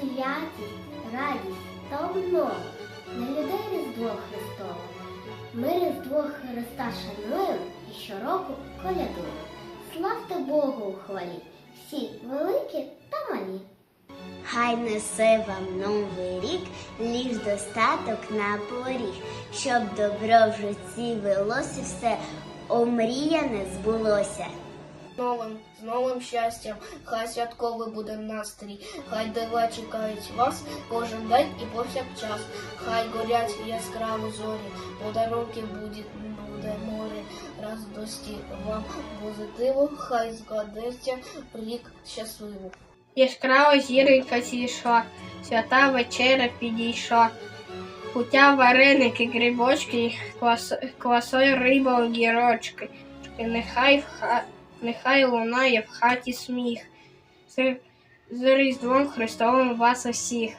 святість, радість та обнова для людей Різдво Христове. Ми Різдво Христа шануємо і щороку колядуємо. Славте Богу у хвалі, всі великі та малі. Хай несе вам новий рік, ліж достаток на поріг, щоб добро в житті велося все, омріяне збулося. Новим, з новим щастям, хай святковий буде настрій, хай дива чекають вас кожен день і повсякчас. Хай горять яскраві зорі, подарунки буде, буде море, радості вам позитиву, хай згадеться рік щасливо. Яскрава зіронька зійшла, свята вечеря підійшла. Путя вареники, грибочки, квас, квасой риба огірочки. Нехай, в ха, нехай лунає в хаті сміх. З, Різдвом Христовим вас усіх.